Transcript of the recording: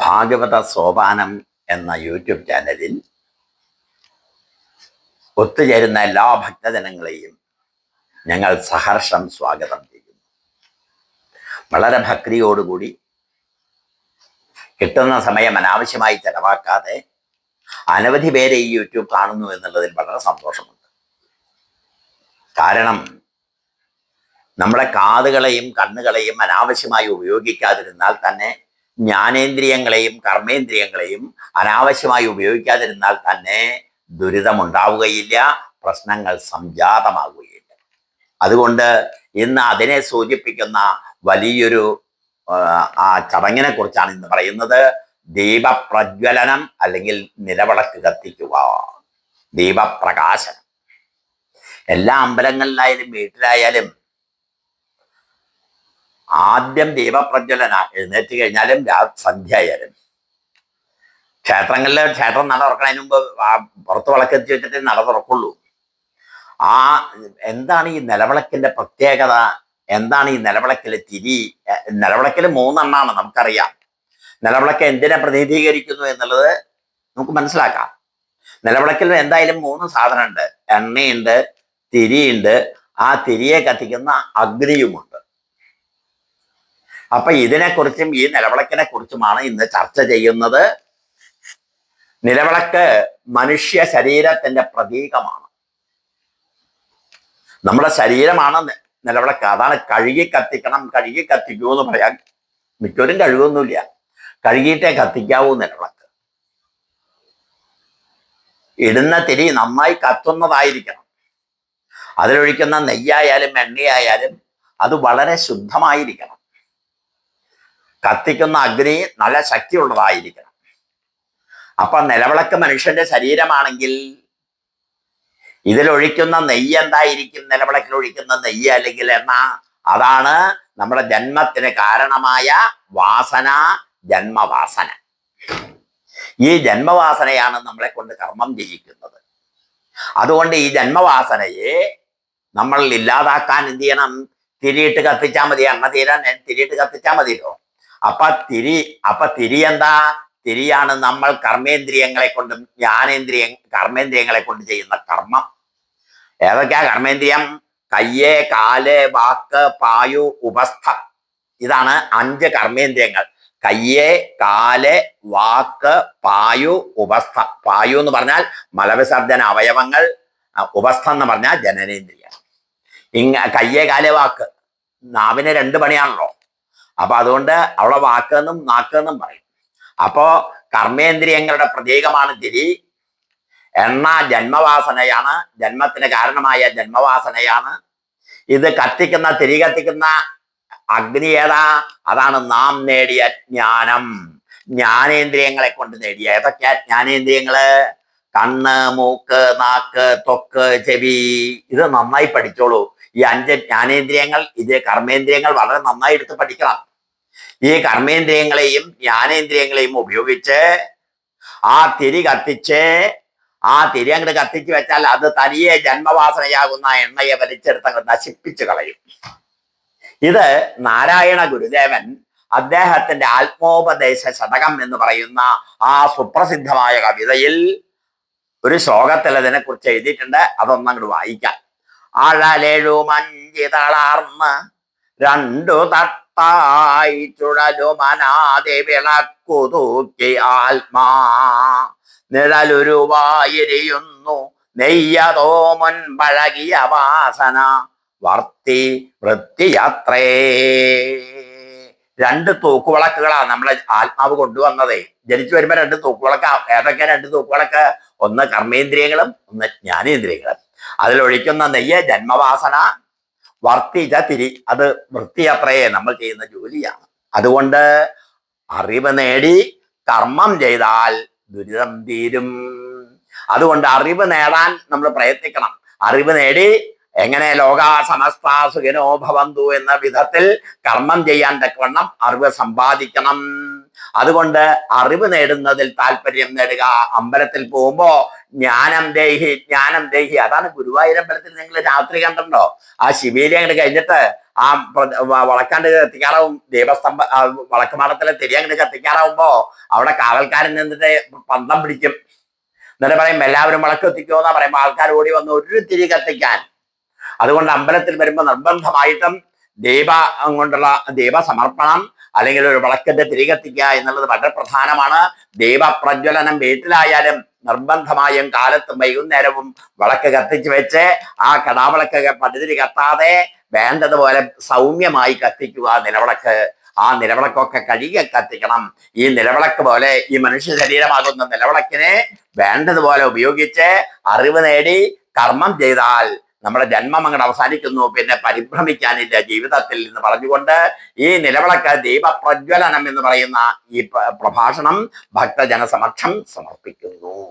ഭാഗവത സോപാനം എന്ന യൂട്യൂബ് ചാനലിൽ ഒത്തുചേരുന്ന എല്ലാ ഭക്തജനങ്ങളെയും ഞങ്ങൾ സഹർഷം സ്വാഗതം ചെയ്യുന്നു. വളരെ ഭക്തിയോടുകൂടി കിട്ടുന്ന സമയം അനാവശ്യമായി ചെലവാക്കാതെ അനവധി പേരെ ഈ യൂട്യൂബ് കാണുന്നു എന്നുള്ളതിൽ വളരെ സന്തോഷമുണ്ട്. കാരണം നമ്മുടെ കാതുകളെയും കണ്ണുകളെയും അനാവശ്യമായി ഉപയോഗിക്കാതിരുന്നാൽ തന്നെ ജ്ഞാനേന്ദ്രിയങ്ങളെയും കർമ്മേന്ദ്രിയങ്ങളെയും അനാവശ്യമായി ഉപയോഗിക്കാതിരുന്നാൽ തന്നെ ദുരിതമുണ്ടാവുകയില്ല പ്രശ്നങ്ങൾ സംജാതമാകുകയില്ല അതുകൊണ്ട് ഇന്ന് അതിനെ സൂചിപ്പിക്കുന്ന വലിയൊരു ആ, ചടങ്ങിനെ കുറിച്ചാണ് ഇന്ന് പറയുന്നത്. ദീപപ്രജ്വലനം അല്ലെങ്കിൽ നിലവിളക്ക് കത്തിക്കുക. ദീപപ്രകാശനം. എല്ലാ അമ്പലങ്ങളിലായാലും വീട്ടിലായാലും ആദ്യം ദീപപ്രജ്വലന. എഴുന്നേറ്റ് കഴിഞ്ഞാലും രാ സന്ധ്യ ആയാലും ക്ഷേത്രങ്ങളിൽ ക്ഷേത്രം നട തുറക്കുന്നതിന് മുമ്പ് പുറത്ത് വിളക്കെത്തി വെച്ചിട്ട് നട തുറക്കുള്ളൂ. ആ എന്താണ് ഈ നിലവിളക്കിന്റെ പ്രത്യേകത? എന്താണ് ഈ നിലവിളക്കിലെ തിരി? നിലവിളക്കിൽ മൂന്നെണ്ണാണ് നമുക്കറിയാം. നിലവിളക്ക് എന്തിനെ പ്രതിനിധീകരിക്കുന്നു എന്നുള്ളത് നമുക്ക് മനസ്സിലാക്കാം. നിലവിളക്കിൽ എന്തായാലും മൂന്ന് സാധനമുണ്ട്. എണ്ണയുണ്ട് തിരിയുണ്ട്. ആ തിരിയെ കത്തിക്കുന്ന അഗ്നിയുമുണ്ട്. അപ്പൊ ഇതിനെക്കുറിച്ചും ഈ നിലവിളക്കിനെ കുറിച്ചുമാണ് ഇന്ന് ചർച്ച ചെയ്യുന്നത്. നിലവിളക്ക് മനുഷ്യ ശരീരത്തിന്റെ പ്രതീകമാണ്. നമ്മുടെ ശരീരമാണ് നിലവിളക്ക്. അതാണ് കഴുകി കത്തിക്കണം കഴുകി കത്തിക്കൂ എന്ന് പറയാൻ മിക്കവരും കഴുകൊന്നുമില്ല കഴുകിയിട്ടേ കത്തിക്കാവൂ നിലവിളക്ക്. ഇടുന്ന തിരി നന്നായി കത്തുന്നതായിരിക്കണം. അതിലൊഴിക്കുന്ന നെയ്യായാലും എണ്ണയായാലും അത് വളരെ ശുദ്ധമായിരിക്കണം. കത്തിക്കുന്ന അഗ്നി നല്ല ശക്തിയുള്ളതായിരിക്കണം. അപ്പൊ നിലവിളക്ക് മനുഷ്യന്റെ ശരീരമാണെങ്കിൽ ഇതിലൊഴിക്കുന്ന നെയ്യ് എന്തായിരിക്കും? നിലവിളക്കിൽ ഒഴിക്കുന്ന നെയ്യ് അല്ലെങ്കിൽ എണ്ണ? അതാണ് നമ്മുടെ ജന്മത്തിന് കാരണമായ വാസന ജന്മവാസന. ഈ ജന്മവാസനയാണ് നമ്മളെ കൊണ്ട് കർമ്മം ചെയ്യിക്കുന്നത്. അതുകൊണ്ട് ഈ ജന്മവാസനയെ നമ്മൾ ഇല്ലാതാക്കാൻ എന്ത് ചെയ്യണം? തിരിയിട്ട് കത്തിച്ചാൽ മതി. എണ്ണ തീരാൻ തിരിയിട്ട് കത്തിച്ചാൽ മതിയല്ലോ. അപ്പൊ തിരി അപ്പൊ തിരി എന്താ തിരിയാണ് നമ്മൾ കർമ്മേന്ദ്രിയങ്ങളെ കൊണ്ടും ജ്ഞാനേന്ദ്രിയ കർമ്മേന്ദ്രിയങ്ങളെ കൊണ്ട് ചെയ്യുന്ന കർമ്മം. ഏതൊക്കെയാ കർമ്മേന്ദ്രിയം? കയ്യ് കാൽ വാക്ക് പായു ഉപസ്ഥ. ഇതാണ് അഞ്ച് കർമ്മേന്ദ്രിയങ്ങൾ. കയ്യ് കാൽ വാക്ക് പായു ഉപസ്ഥ. പായു എന്ന് പറഞ്ഞാൽ മലവിസർജന അവയവങ്ങൾ ഉപസ്ഥ എന്ന് പറഞ്ഞാൽ ജനനേന്ദ്രിയ ഇങ്ങ കയ്യേ കാൽ വാക്ക്. നാവിന് രണ്ട് പണിയാണല്ലോ. അപ്പൊ അതുകൊണ്ട് അവളെ വാക്കെന്നും നാക്കെന്നും പറയും. അപ്പോ കർമ്മേന്ദ്രിയങ്ങളുടെ പ്രതീകമാണ് തിരി എണ്ണ ജന്മവാസനയാണ്. ജന്മത്തിന് കാരണമായ ജന്മവാസനയാണ്. ഇത് കത്തിക്കുന്ന തിരി കത്തിക്കുന്ന അഗ്നി ഏതാ? അതാണ് നാം നേടിയ ജ്ഞാനം. ജ്ഞാനേന്ദ്രിയങ്ങളെ കൊണ്ട് നേടിയ. ഏതൊക്കെയാ ജ്ഞാനേന്ദ്രിയങ്ങൾ? കണ്ണ് മൂക്ക് നാക്ക് തൊക്ക് ചെവി. ഇത് നന്നായി പഠിച്ചോളൂ. ഈ അഞ്ച് ജ്ഞാനേന്ദ്രിയങ്ങൾ ഇത് കർമ്മേന്ദ്രിയങ്ങൾ വളരെ നന്നായി എടുത്ത് പഠിക്കണം. ഈ കർമ്മേന്ദ്രിയങ്ങളെയും ജ്ഞാനേന്ദ്രിയങ്ങളെയും ഉപയോഗിച്ച് ആ തിരി കത്തിച്ച് ആ തിരി അങ്ങോട്ട് കത്തിച്ച് വെച്ചാൽ അത് തനിയെ ജന്മവാസനയാകുന്ന എണ്ണയെ വലിച്ചെടുത്ത് നശിപ്പിച്ചു കളയും. ഇത് നാരായണ ഗുരുദേവൻ അദ്ദേഹത്തിന്റെ ആത്മോപദേശ ശതകം എന്ന് പറയുന്ന ആ സുപ്രസിദ്ധമായ കവിതയിൽ ഒരു ശ്ലോകത്തിൽ അതിനെ കുറിച്ച് എഴുതിയിട്ടുണ്ട്. അതൊന്നങ്ങോട്ട് വായിക്കാം. അഴലെഴു മഞ്ചി തളർന്ന് രണ്ടു തട്ടായി ചുഴലു മനാതെ വിളക്കു തൂക്കി ആത്മാ. നിഴലുരുവായിരിയുന്നു നെയ്യതോ മുൻപഴകിയ വാസന വർത്തി വൃത്തിയത്രേ. രണ്ട് തൂക്കുവിളക്കുകളാണ് നമ്മളെ ആത്മാവ് കൊണ്ടുവന്നതേ. ജനിച്ചു വരുമ്പോൾ രണ്ട് തൂക്കുവിളക്ക. ഏതൊക്കെ രണ്ട് തൂക്കുവിളക്ക്? ഒന്ന് കർമ്മേന്ദ്രിയങ്ങളും ഒന്ന് ജ്ഞാനേന്ദ്രിയങ്ങളും. അതിലൊഴിക്കുന്ന നെയ്യ് ജന്മവാസന വർത്തിച്ച തിരി അത് വൃത്തിയത്രയെ നമ്മൾ ചെയ്യുന്ന ജോലിയാണ്. അതുകൊണ്ട് അറിവ് നേടി കർമ്മം ചെയ്താൽ ദുരിതം തീരും. അതുകൊണ്ട് അറിവ് നേടാൻ നമ്മൾ പ്രയത്നിക്കണം. അറിവ് നേടി എങ്ങനെ ലോക സമസ്ത സുഖനോ ഭവന്തു എന്ന വിധത്തിൽ കർമ്മം ചെയ്യാൻ തക്കവണ്ണം അറിവ് സമ്പാദിക്കണം. അതുകൊണ്ട് അറിവ് നേടുന്നതിൽ താല്പര്യം നേടുക. അമ്പലത്തിൽ പോകുമ്പോ ജ്ഞാനം ദേഹി ജ്ഞാനം ദേഹി. അതാണ് ഗുരുവായൂരമ്പലത്തിൽ നിങ്ങൾ രാത്രി കണ്ടോ ആ ശിവേലി അങ്ങോട്ട് കഴിഞ്ഞിട്ട് ആ വളക്കാണ്ട് കത്തിക്കാറാവും. വളക്ക് വളക്കുമാടത്തിലെ തിരി അങ്ങോട്ട് കത്തിക്കാറാവുമ്പോ അവിടെ കാവൽക്കാരൻ നിന്നിട്ട് പന്തം പിടിക്കും. എന്നിട്ട് പറയും എല്ലാവരും വിളക്ക് എത്തിക്കോ എന്നാ പറയുമ്പോ ആൾക്കാർ ഓടി വന്ന് ഒരു തിരി കത്തിക്കാൻ. അതുകൊണ്ട് അമ്പലത്തിൽ വരുമ്പോൾ നിർബന്ധമായിട്ടും ദീപ കൊണ്ടുള്ള ദീപസമർപ്പണം അല്ലെങ്കിൽ ഒരു വിളക്കിന്റെ തിരി കത്തിക്കുക എന്നുള്ളത് വളരെ പ്രധാനമാണ്. ദീപപ്രജ്വലനം വീട്ടിലായാലും നിർബന്ധമായും കാലത്തും വൈകുന്നേരവും വിളക്ക് കത്തിച്ചു വെച്ച് ആ കടാവിളക്ക് പടുതിരി കത്താതെ വേണ്ടതുപോലെ സൗമ്യമായി കത്തിക്കുക നിലവിളക്ക് ആ നിലവിളക്കൊക്കെ കഴുകി കത്തിക്കണം. ഈ നിലവിളക്ക് പോലെ ഈ മനുഷ്യ ശരീരമാകുന്ന നിലവിളക്കിനെ വേണ്ടതുപോലെ ഉപയോഗിച്ച് അറിവ് നേടി കർമ്മം ചെയ്താൽ നമ്മുടെ ജന്മം അങ്ങോട്ട് അവസാനിക്കുന്നു. പിന്നെ പരിഭ്രമിക്കാനില്ല. ജീവിതത്തിൽ എന്ന് പറഞ്ഞുകൊണ്ട് ഈ നിലവിളക്ക് ദീപപ്രജ്വലനം എന്ന് പറയുന്ന ഈ പ്രഭാഷണം ഭക്തജനസമക്ഷം സമർപ്പിക്കുന്നു.